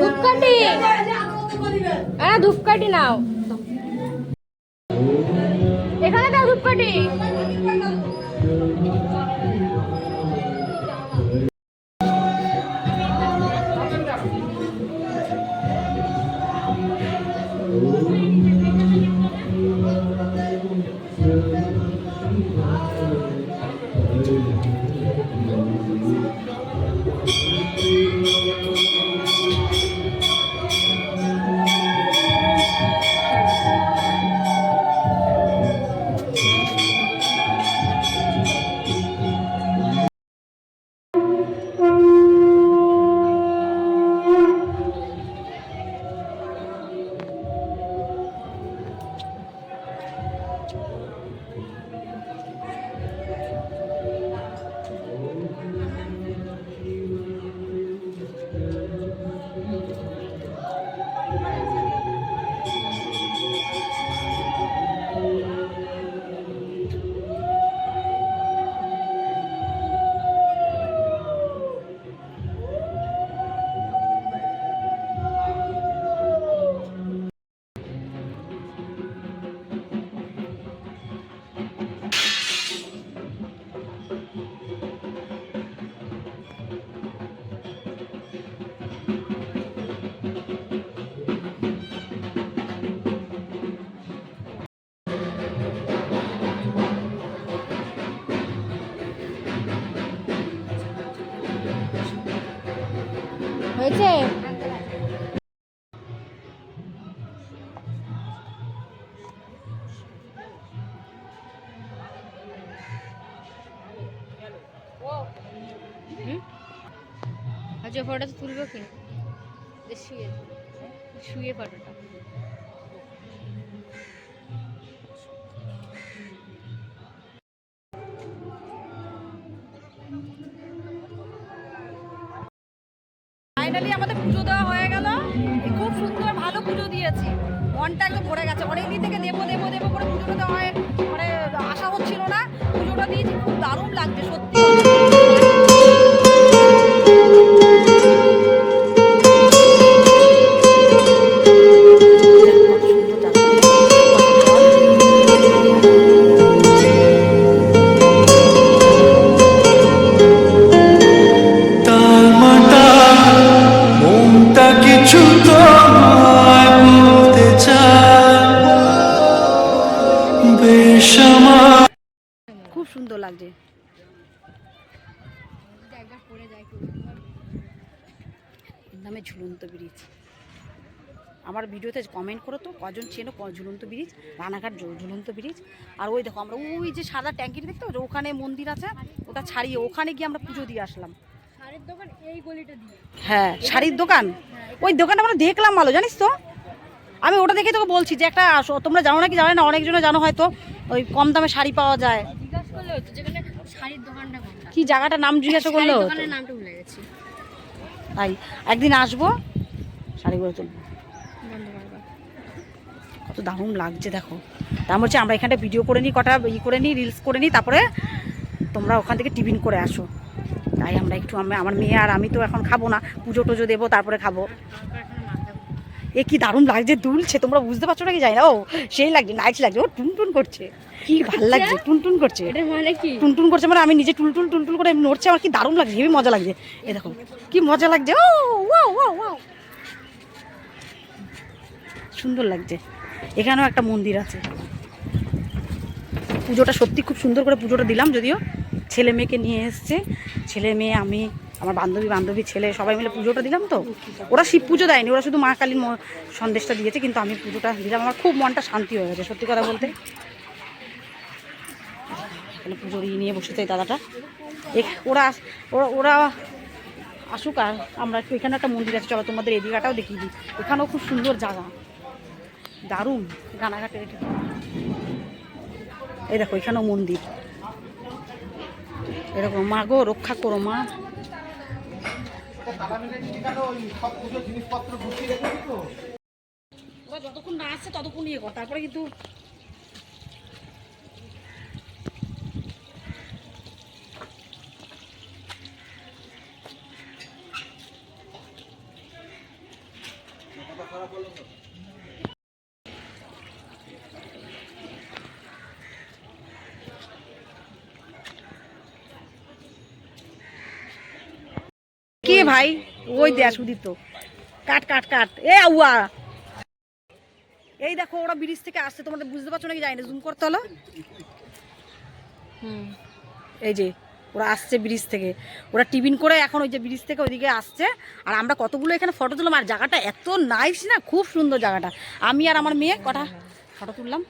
ধূপকাঠি হ্যাঁ ধূপকাঠি নাও। এখানে দাও ধূপকাঠি। হয়েছে? আচ্ছা ফটোটা তুলবো কি? শুয়ে শুয়ে ফটোটা। ফাইনালি আমাদের পুজো দেওয়া হয়ে গেল। খুব সুন্দর ভালো পুজো দিয়েছি। মনটা একদম ভরে গেছে। অনেকদিন থেকে দেবো দেবো দেবো করে পুজো দেওয়া হয়। আমার খুব সুন্দর লাগছে। নামে ঝুলন্ত ব্রিজ। আমার ভিডিওতে কমেন্ট করো তো কজন চেনো ক- ঝুলন্ত ব্রিজ? রানাঘাট ঝুলন্ত ব্রিজ। আর ওই দেখো আমরা ওই যে সাদা ট্যাঙ্কিটা দেখতে পাচ্ছ? ওখানে মন্দির আছে ওটা ছাড়িয়ে ওখানে গিয়ে আমরা পুজো দিয়ে আসলাম। হ্যাঁ শাড়ির দোকান? ওই দোকানটা আমরা দেখলাম ভালো জানিস তো? আমি ওটা দেখে তোকে বলছি যে একটা আস- তোমরা জানো নাকি? জানো না অনেকজনে জানো হয়তো। ওই কম দামে শাড়ি পাওয়া যায়। কি জায়গাটার নাম জিজ্ঞাসা করল তাই একদিন আসব শাড়ি শাড়িগুলো তুলবো কত দারুণ লাগছে দেখো। তার হচ্ছে আমরা এখানটা ভিডিও করে নিই কটা ই করে নিই রিলস করে নিই তারপরে তোমরা ওখান থেকে টিফিন করে আসো। তাই আমরা একটু আমার মেয়ে আর আমি তো এখন খাব না পুজো টুজো দেবো তারপরে খাব। এ কি দারুণ লাগছে দুলছে তোমরা বুঝতে পারছ নাকি? যাই না। ও সেই লাগছে নাইস লাগছে। ও টুনটুন করছে। কি ভালো লাগছে টুনটুন করছে। মানে কি? টুনটুন করছে মানে আমি নিজে টুলটুল টুলটুল করে নড়ছে আমার কি দারুণ লাগছে হেবি মজা লাগছে। এ দেখো কি মজা লাগছে। ও ওয়াও ওয়াও ওয়াও। সুন্দর লাগছে। এখানেও একটা মন্দির আছে। পুজোটা সত্যি খুব সুন্দর করে পুজোটা দিলাম যদিও ছেলে মেয়েকে নিয়ে এসছে। ছেলে মেয়ে আমি আমার বান্ধবী বান্ধবী ছেলে, সবাই মিলে পুজোটা দিলাম তো। ওরা শিব পুজো দেয়নি, ওরা শুধু মা কালীর সন্দেশটা দিয়েছে, কিন্তু আমি পুজোটা দিলাম। আমার খুব মনটা শান্তি হয়ে গেছে, সত্যি কথা বলতে। এখানে পুজোর ই নিয়ে এই দাদাটা। ওরা ওরা ওরা আসুক আর আমরা একটু এখানে একটা মন্দির আছে, চলো তোমাদের এদিকাটাও দেখিয়ে দিই। এখানেও খুব সুন্দর জায়গা। দারুণ রানাঘাটের এটা। এই দেখো, এখানেও মন্দির। এরকম, মা গো, রক্ষা করো মা। যতক্ষণ না আসছে ততক্ষণ ইয়ে কর তারপরে কিন্তু কে ভাই? ওই দেয়া সুদীপ তো কাট কাট কাট। এ, আউয়া। এই দেখো, ওরা ব্রিজ থেকে আসছে। তোমাদের বুঝতে পারছ নাকি? জানি না জুম করতে হলো? হুম। এই যে, ওরা আসছে ব্রিজ থেকে। ওরা টিফিন করে এখন ওই যে ব্রিজ থেকে ওইদিকে আসছে। আর আমরা কতগুলো এখানে ফটো তুললাম? আর জায়গাটা এত নাইস না? খুব সুন্দর জায়গাটা। আমি আর আমার মেয়ে কটা ফটো তুললাম?